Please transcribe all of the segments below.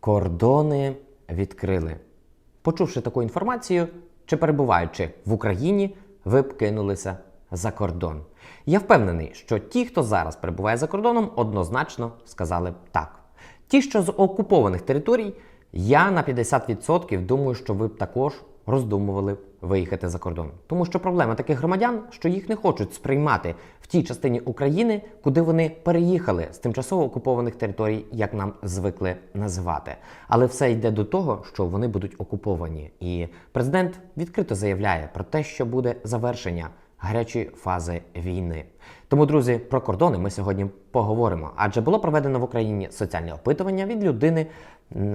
Кордони відкрили. Почувши таку інформацію, чи перебуваючи в Україні, ви б кинулися за кордон. Я впевнений, що ті, хто зараз перебуває за кордоном, однозначно сказали б так. Ті, що з окупованих територій, я на 50% думаю, що ви б також роздумували виїхати за кордон. Тому що проблема таких громадян, що їх не хочуть сприймати в тій частині України, куди вони переїхали з тимчасово окупованих територій, як нам звикли називати. Але все йде до того, що вони будуть окуповані. І президент відкрито заявляє про те, що буде завершення гарячої фази війни. Тому, друзі, про кордони ми сьогодні поговоримо. Адже було проведено в Україні соціальне опитування від людини,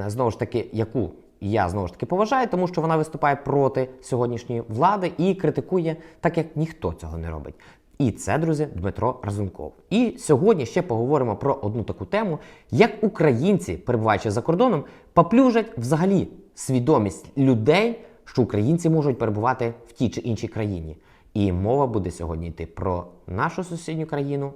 знову ж таки, яку я знову ж таки поважаю, тому що вона виступає проти сьогоднішньої влади і критикує так, як ніхто цього не робить. І це, друзі, Дмитро Разумков. І сьогодні ще поговоримо про одну таку тему, як українці, перебуваючи за кордоном, поплюжать взагалі свідомість людей, що українці можуть перебувати в тій чи іншій країні. І мова буде сьогодні йти про нашу сусідню країну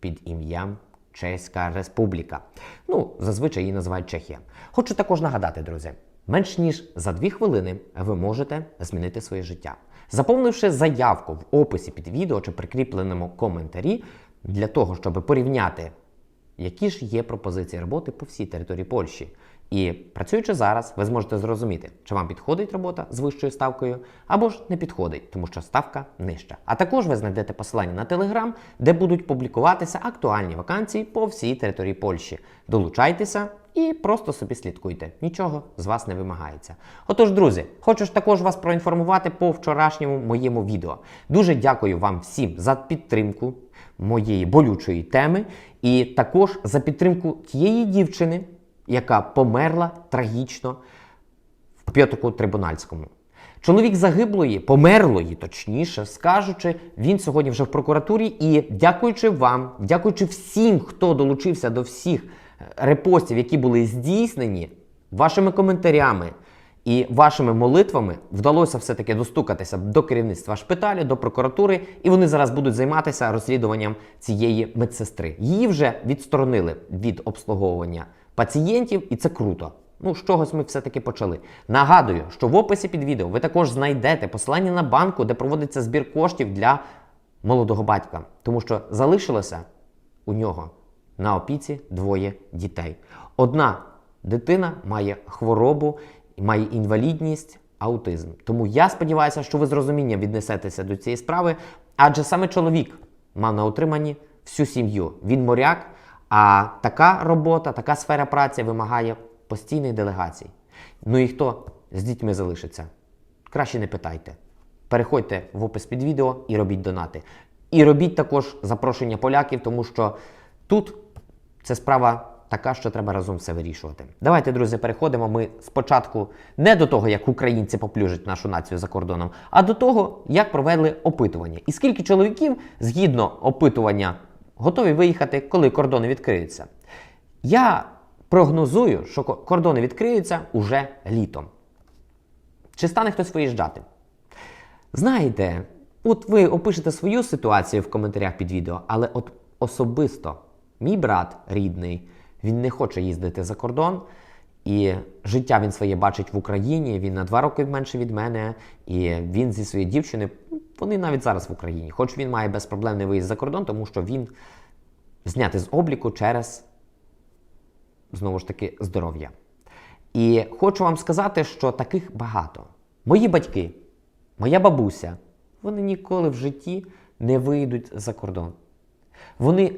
під ім'ям Чеська Республіка. Ну, зазвичай її називають Чехія. Хочу також нагадати, друзі, менш ніж за дві хвилини ви можете змінити своє життя, заповнивши заявку в описі під відео чи прикріпленому коментарі для того, щоб порівняти, які ж є пропозиції роботи по всій території Польщі. І працюючи зараз, ви зможете зрозуміти, чи вам підходить робота з вищою ставкою, або ж не підходить, тому що ставка нижча. А також ви знайдете посилання на Телеграм, де будуть публікуватися актуальні вакансії по всій території Польщі. Долучайтеся і просто собі слідкуйте. Нічого з вас не вимагається. Отож, друзі, хочу ж також вас проінформувати по вчорашньому моєму відео. Дуже дякую вам всім за підтримку моєї болючої теми, і також за підтримку тієї дівчини яка померла трагічно в П'ятоку Трибунальському. Чоловік загиблої, померлої, точніше скажучи, він сьогодні вже в прокуратурі. І дякуючи вам, дякуючи всім, хто долучився до всіх е, репостів, які були здійснені, вашими коментарями і вашими молитвами вдалося все-таки достукатися до керівництва шпиталю, до прокуратури, і вони зараз будуть займатися розслідуванням цієї медсестри. Її вже відсторонили від обслуговування пацієнтів, і це круто. Ну, з чогось ми все-таки почали. Нагадую, що в описі під відео ви також знайдете посилання на банку, де проводиться збір коштів для молодого батька, тому що залишилося у нього на опіці двоє дітей. Одна дитина має хворобу, має інвалідність, аутизм. Тому я сподіваюся, що ви з розумінням віднесетеся до цієї справи, адже саме чоловік мав на утриманні всю сім'ю. Він моряк. А така робота, така сфера праці вимагає постійних делегацій. Ну і хто з дітьми залишиться? Краще не питайте. Переходьте в опис під відео і робіть донати. І робіть також запрошення поляків, тому що тут це справа така, що треба разом все вирішувати. Давайте, друзі, переходимо. Ми спочатку не до того, як українці поплюжать нашу націю за кордоном, а до того, як провели опитування. І скільки чоловіків, згідно опитування, готові виїхати, коли кордони відкриються. Я прогнозую, що кордони відкриються уже літом. Чи стане хтось виїжджати? Знаєте, от ви опишете свою ситуацію в коментарях під відео, але от особисто мій брат рідний, він не хоче їздити за кордон. І життя він своє бачить в Україні. Він на два роки менше від мене, і він зі своєю дівчиною, вони навіть зараз в Україні. Хоч він має безпроблемний виїзд за кордон, тому що він знятий з обліку через знову ж таки здоров'я. І хочу вам сказати, що таких багато. Мої батьки, моя бабуся, вони ніколи в житті не вийдуть за кордон. Вони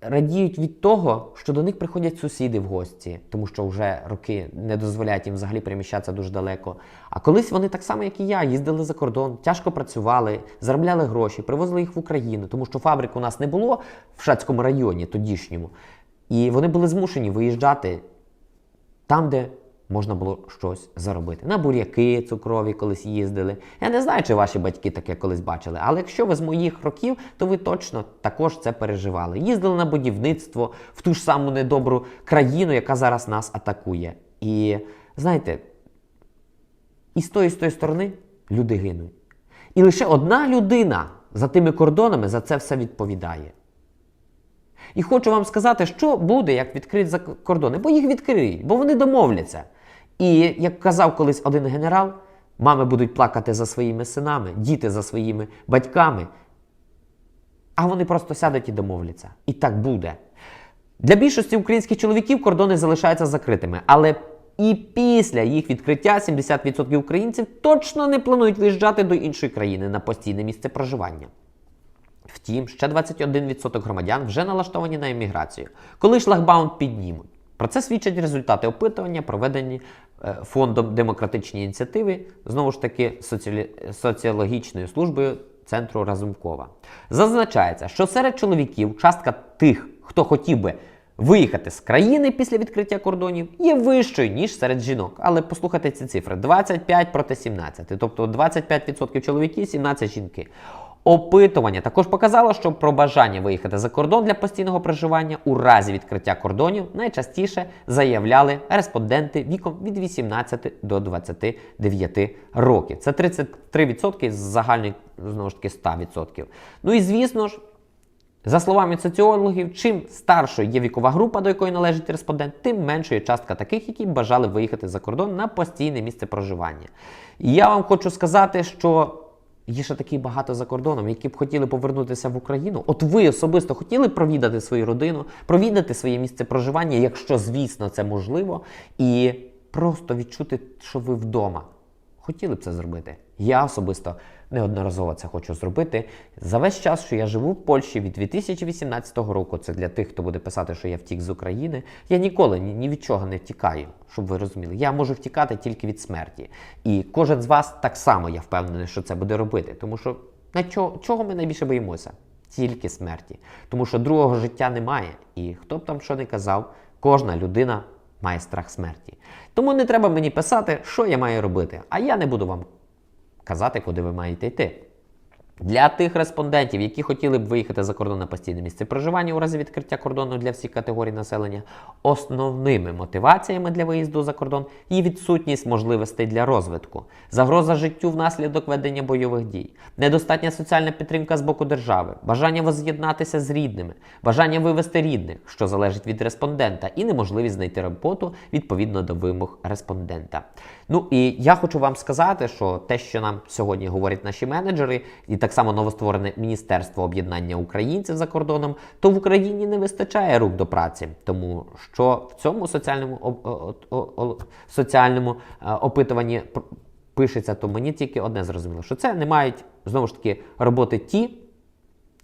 радіють від того, що до них приходять сусіди в гості, тому що вже роки не дозволяють їм взагалі переміщатися дуже далеко. А колись вони так само, як і я, їздили за кордон, тяжко працювали, заробляли гроші, привозили їх в Україну, тому що фабрик у нас не було в Шацькому районі тодішньому. І вони були змушені виїжджати там, де можна було щось заробити. На буряки цукрові колись їздили. Я не знаю, чи ваші батьки таке колись бачили, але якщо ви з моїх років, то ви точно також це переживали. Їздили на будівництво в ту ж саму недобру країну, яка зараз нас атакує. І знаєте, і з тої, з тої сторони люди гинуть. І лише одна людина за тими кордонами за це все відповідає. І хочу вам сказати, що буде, як відкриють за кордони, бо їх відкриють, бо вони домовляться. І як казав колись один генерал, мами будуть плакати за своїми синами, діти за своїми батьками, а вони просто сядуть і домовляться. І так буде. Для більшості українських чоловіків кордони залишаються закритими, але і після їх відкриття 70% українців точно не планують виїжджати до іншої країни на постійне місце проживання. Втім, ще 21% громадян вже налаштовані на еміграцію, коли шлагбаум піднімуть. Про це свідчать результати опитування, проведені фондом демократичні ініціативи, знову ж таки соціалі- соціологічною службою центру Разумкова. Зазначається, що серед чоловіків частка тих, хто хотів би виїхати з країни після відкриття кордонів, є вищою, ніж серед жінок. Але послухайте ці цифри: 25 проти 17, тобто 25% чоловіків, 17 жінки. Опитування також показало, що про бажання виїхати за кордон для постійного проживання у разі відкриття кордонів найчастіше заявляли респонденти віком від 18 до 29 років. Це 33% з загальної знову ж таки 100%. Ну і звісно ж. За словами соціологів, чим старшою є вікова група, до якої належить респондент, тим меншою частка таких, які бажали виїхати за кордон на постійне місце проживання. І я вам хочу сказати, що є ще такі багато за кордоном, які б хотіли повернутися в Україну. От ви особисто хотіли провідати свою родину, провідати своє місце проживання, якщо, звісно, це можливо, і просто відчути, що ви вдома. Хотіли б це зробити? Я особисто неодноразово це хочу зробити. За весь час, що я живу в Польщі від 2018 року, це для тих, хто буде писати, що я втік з України. Я ніколи ні, ні від чого не втікаю, щоб ви розуміли. Я можу втікати тільки від смерті. І кожен з вас так само, я впевнений, що це буде робити. Тому що на чого, чого ми найбільше боїмося? Тільки смерті. Тому що другого життя немає. І хто б там що не казав, кожна людина має страх смерті. Тому не треба мені писати, що я маю робити. А я не буду вам казати, куди ви маєте йти. Для тих респондентів, які хотіли б виїхати за кордон на постійне місце проживання у разі відкриття кордону для всіх категорій населення, основними мотиваціями для виїзду за кордон є відсутність можливостей для розвитку, загроза життю внаслідок ведення бойових дій, недостатня соціальна підтримка з боку держави, бажання воз'єднатися з рідними, бажання вивести рідних, що залежить від респондента, і неможливість знайти роботу відповідно до вимог респондента. Ну і я хочу вам сказати, що те, що нам сьогодні говорять наші менеджери, і так само новостворене Міністерство об'єднання українців за кордоном, то в Україні не вистачає рук до праці, тому що в цьому соціальному о- о- о- соціальному е, опитуванні пишеться, то мені тільки одне зрозуміло, що це не мають знову ж таки роботи ті,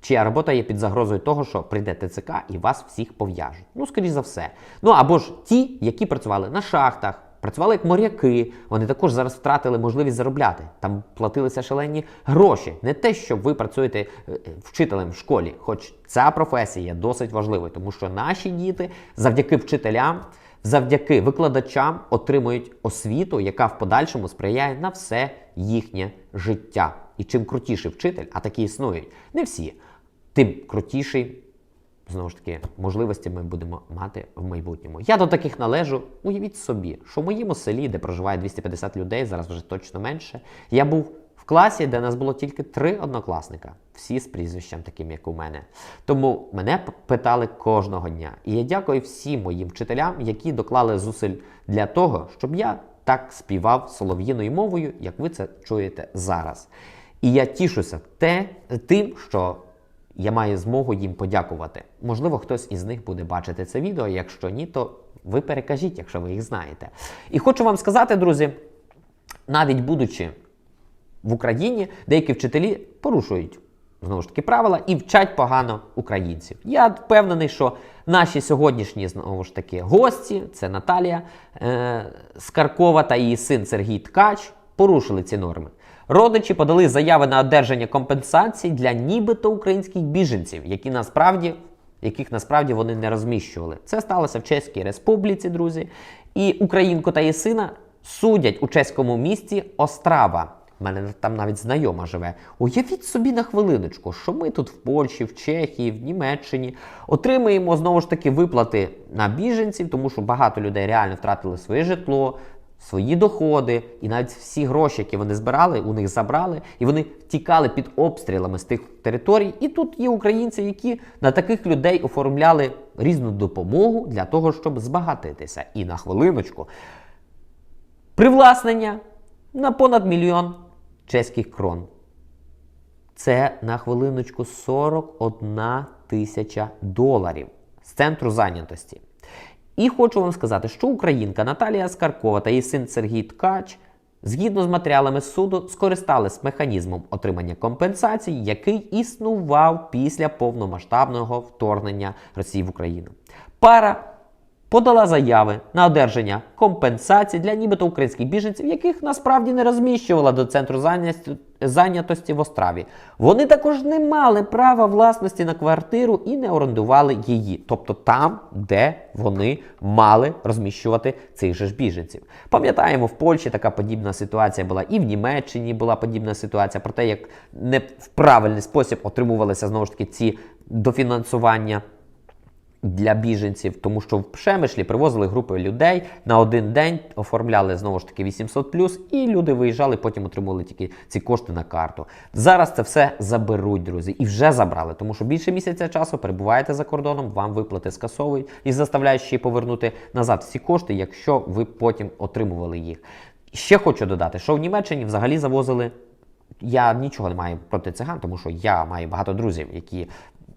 чия робота є під загрозою того, що прийде ТЦК і вас всіх пов'яжуть. Ну, скоріш за все. Ну або ж ті, які працювали на шахтах, працювали як моряки. Вони також зараз втратили можливість заробляти. Там платилися шалені гроші. Не те, що ви працюєте е, вчителем в школі, хоч ця професія досить важливою, тому що наші діти завдяки вчителям. Завдяки викладачам отримують освіту, яка в подальшому сприяє на все їхнє життя. І чим крутіший вчитель, а такі існують, не всі, тим крутіший, знову ж таки, можливості ми будемо мати в майбутньому. Я до таких належу. Уявіть собі, що в моєму селі, де проживає 250 людей, зараз вже точно менше, я був в класі, де нас було тільки три однокласника, всі з прізвищем, таким як у мене. Тому мене питали кожного дня. І я дякую всім моїм вчителям, які доклали зусиль для того, щоб я так співав солов'їною мовою, як ви це чуєте зараз. І я тішуся те, тим, що я маю змогу їм подякувати. Можливо, хтось із них буде бачити це відео. Якщо ні, то ви перекажіть, якщо ви їх знаєте. І хочу вам сказати, друзі, навіть будучи в Україні, деякі вчителі порушують знову ж таки правила і вчать погано українців. Я впевнений, що наші сьогоднішні знову ж таки гості, це Наталія е- Скаркова та її син Сергій Ткач, порушили ці норми. Родичі подали заяви на одержання компенсацій для нібито українських біженців, які насправді яких насправді вони не розміщували. Це сталося в Чеській Республіці, друзі. І українку та її сина судять у чеському місті Острава. У мене там навіть знайома живе. Уявіть собі на хвилиночку, що ми тут в Польщі, в Чехії, в Німеччині отримуємо знову ж таки виплати на біженців, тому що багато людей реально втратили своє житло, свої доходи і навіть всі гроші, які вони збирали, у них забрали, і вони втікали під обстрілами з тих територій. І тут є українці, які на таких людей оформляли різну допомогу для того, щоб збагатитися. І на хвилиночку привласнення на понад мільйон чеських крон. Це на хвилиночку 41 тисяча доларів з центру зайнятості. І хочу вам сказати, що українка Наталія Скаркова та її син Сергій Ткач, згідно з матеріалами суду, скористались механізмом отримання компенсацій, який існував після повномасштабного вторгнення Росії в Україну. Пара подала заяви на одержання компенсацій для нібито українських біженців, яких насправді не розміщувала до центру зайнятості в Остраві. Вони також не мали права власності на квартиру і не орендували її, тобто там, де вони мали розміщувати цих же ж біженців. Пам'ятаємо, в Польщі така подібна ситуація була, і в Німеччині була подібна ситуація про те, як не в правильний спосіб отримувалися знову ж таки ці дофінансування для біженців, тому що в Пшемишлі привозили групи людей на один день, оформляли знову ж таки 800 і люди виїжджали, потім отримували тільки ці кошти на карту. Зараз це все заберуть, друзі, і вже забрали, тому що більше місяця часу перебуваєте за кордоном, вам виплати скасовують і заставляють ще повернути назад всі кошти, якщо ви потім отримували їх. Ще хочу додати, що в Німеччині взагалі завозили. Я нічого не маю проти циган, тому що я маю багато друзів, які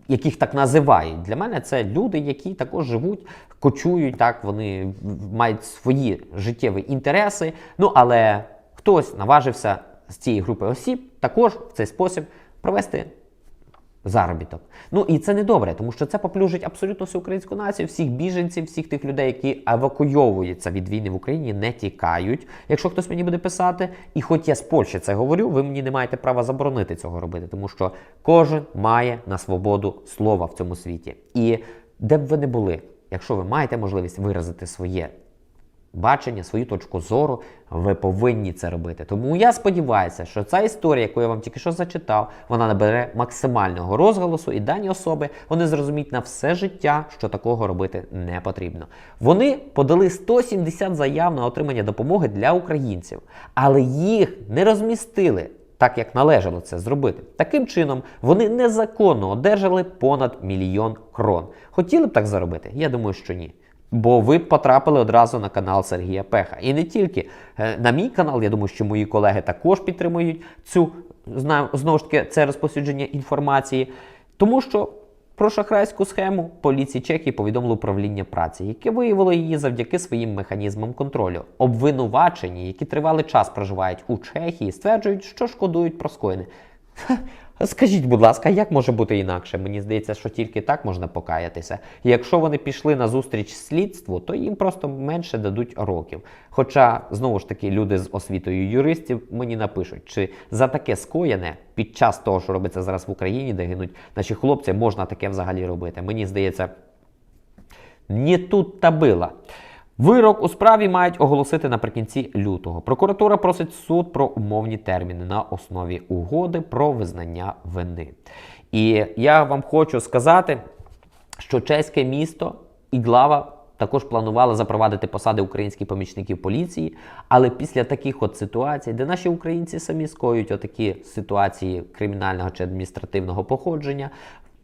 яких так називають. Для мене це люди, які також живуть, кочують, так, вони мають свої життєві інтереси. Ну, але хтось наважився з цієї групи осіб також в цей спосіб провести заробіток. Ну і це не добре, тому що це поплюжить абсолютно всю українську націю, всіх біженців, всіх тих людей, які евакуйовуються від війни в Україні, не тікають. Якщо хтось мені буде писати, і хоч я з Польщі це говорю, ви мені не маєте права заборонити цього робити, тому що кожен має на свободу слова в цьому світі. І де б ви не були, якщо ви маєте можливість виразити своє бачення, свою точку зору, ви повинні це робити. Тому я сподіваюся, що ця історія, яку я вам тільки що зачитав, вона набере максимального розголосу, і дані особи вони зрозуміють на все життя, що такого робити не потрібно. Вони подали 170 заяв на отримання допомоги для українців, але їх не розмістили. Так як належало це зробити. Таким чином, вони незаконно одержали понад мільйон крон. Хотіли б так заробити? Я думаю, що ні. Бо ви потрапили одразу на канал Сергія Пеха. І не тільки Е, на мій канал, я думаю, що мої колеги також підтримують цю знову ж таки це розповсюдження інформації, тому що про шахрайську схему поліції Чехії повідомило управління праці, яке виявило її завдяки своїм механізмам контролю. Обвинувачені, які тривалий час проживають у Чехії, стверджують, що шкодують про скоєне. Скажіть, будь ласка, як може бути інакше? Мені здається, що тільки так можна покаятися. І якщо вони пішли на зустріч слідству, то їм просто менше дадуть років. Хоча, знову ж таки, люди з освітою юристів мені напишуть, чи за таке скоєне під час того, що робиться зараз в Україні, де гинуть наші хлопці, можна таке взагалі робити. Мені здається, не тут та била. Вирок у справі мають оголосити наприкінці лютого. Прокуратура просить суд про умовні терміни на основі угоди про визнання вини. І я вам хочу сказати, що чеське місто і глава також планували запровадити посади українських помічників поліції, але після таких от ситуацій, де наші українці самі скоюють отакі ситуації кримінального чи адміністративного походження,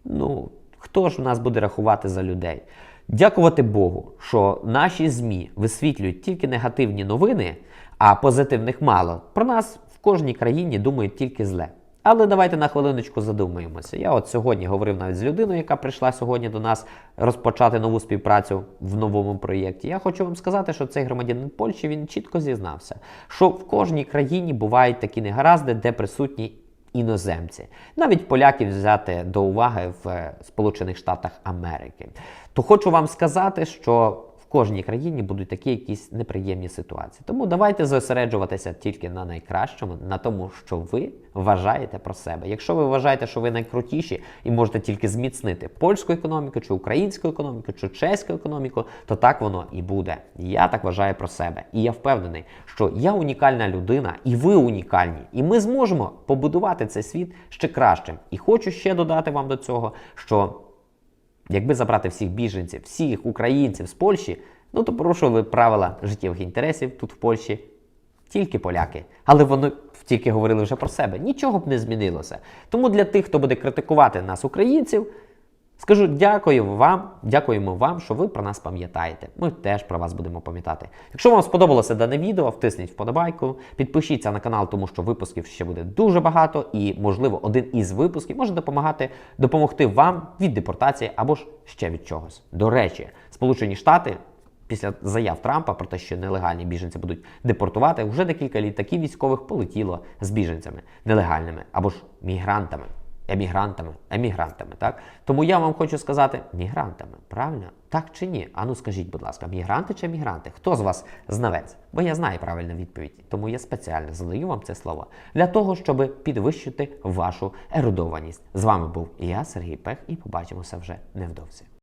ну хто ж в нас буде рахувати за людей? Дякувати Богу, що наші ЗМІ висвітлюють тільки негативні новини, а позитивних мало. Про нас в кожній країні думають тільки зле. Але давайте на хвилиночку задумаємося. Я от сьогодні говорив навіть з людиною, яка прийшла сьогодні до нас розпочати нову співпрацю в новому проєкті. Я хочу вам сказати, що цей громадянин Польщі він чітко зізнався, що в кожній країні бувають такі негаразди, де присутні іноземці, навіть поляків взяти до уваги в Сполучених Штатах Америки. То хочу вам сказати, що кожній країні будуть такі якісь неприємні ситуації. Тому давайте зосереджуватися тільки на найкращому, на тому, що ви вважаєте про себе. Якщо ви вважаєте, що ви найкрутіші і можете тільки зміцнити польську економіку, чи українську економіку, чи чеську економіку, то так воно і буде. Я так вважаю про себе. І я впевнений, що я унікальна людина, і ви унікальні. І ми зможемо побудувати цей світ ще кращим. І хочу ще додати вам до цього, що Якби забрати всіх біженців, всіх українців з Польщі, Ну то порушували правила життєвих інтересів тут в Польщі тільки поляки. Але вони тільки говорили вже про себе. Нічого б не змінилося. Тому для тих, хто буде критикувати нас, українців, скажу дякую вам, дякуємо вам, що ви про нас пам'ятаєте. Ми теж про вас будемо пам'ятати. Якщо вам сподобалося дане відео, втисніть вподобайку, підпишіться на канал, тому що випусків ще буде дуже багато, і, можливо, один із випусків може допомагати допомогти вам від депортації або ж ще від чогось. До речі, Сполучені Штати. Після заяв Трампа про те, що нелегальні біженці будуть депортувати, вже декілька літаків військових полетіло з біженцями нелегальними або ж мігрантами, емігрантами, емігрантами. Так тому я вам хочу сказати мігрантами, правильно? Так чи ні? Ану скажіть, будь ласка, мігранти чи емігранти? Хто з вас знавець? Бо я знаю правильну відповідь, тому я спеціально задаю вам це слово для того, щоб підвищити вашу ерудованість. З вами був я, Сергій Пех, і побачимося вже невдовзі.